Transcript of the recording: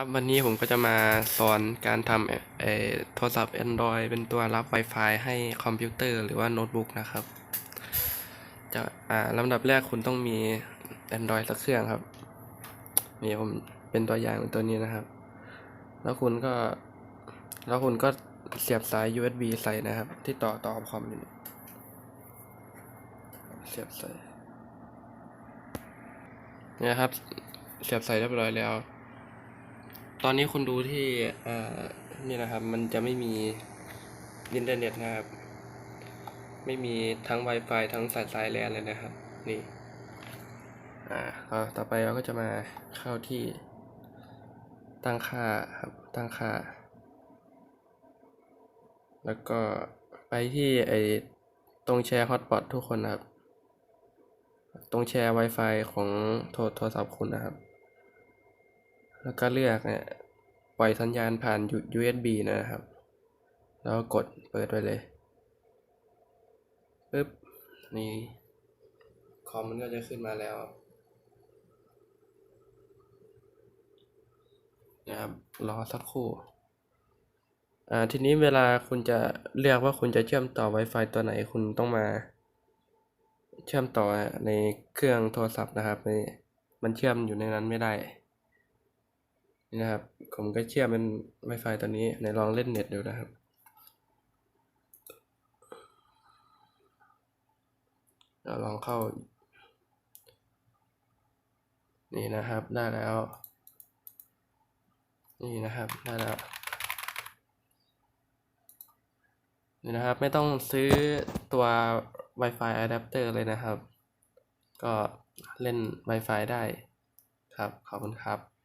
ครับวันนี้ผมก็จะมาสอนการทำโทรศัพท์ Android เป็นตัวรับ Wi-Fi ให้คอมพิวเตอร์หรือว่าโน้ตบุ๊กนะครับ จะอ่าลำดับแรกคุณต้องมี Android สักเครื่องครับ นี่ผมเป็นตัวอย่างตัวนี้นะครับ แล้วคุณก็ แล้วคุณก็เสียบสาย USB ใส่นะครับ ที่ต่อต่อคอมอยู่นี่เสียบใส่เนี่ยครับ เสียบใส่เรียบร้อยแล้ว ตอนนี้คุณดูที่นี่นะครับ มันจะไม่มีอินเทอร์เน็ตนะครับ ไม่มีทั้ง Wi-Fi ทั้งสายสายแลนเลยนะครับ นี่อ่าต่อไปเราก็จะมาเข้าที่ตั้งค่าครับ ตั้งค่า แล้วก็ไปที่ไอตรงแชร์ฮอต p อ t ทุกคนนะครับ ตรงแชร์ Wi-Fi ของโทรศัพท์คุณนะครับ แล้วก็เลือกเนี่ยปล่อยสัญญาณผ่าน USB นะครับ แล้วกดเปิดไปเลยปึ๊บนี่คอมมันก็จะขึ้นมาแล้วนะครับรอสักครู่อ่าทีนี้เวลาคุณจะเลือกว่าคุณจะเชื่อมต่อ Wi-Fi ตัวไหนคุณต้องมา เชื่อมต่อในเครื่องโทรศัพท์นะครับในมันเชื่อมอยู่ในนั้นไม่ได้ นี่นะครับ ผมก็เชื่อมเป็น Wi-Fi ตัวนี้ในลองเล่นเน็ตดูนะครับ เราลองเข้า นี่นะครับ ได้แล้ว นี่นะครับ ได้แล้ว นี่นะครับ ไม่ต้องซื้อตัว Wi-Fi adapter เลยนะครับ ก็เล่น Wi-Fi ได้ครับ ขอบคุณครับ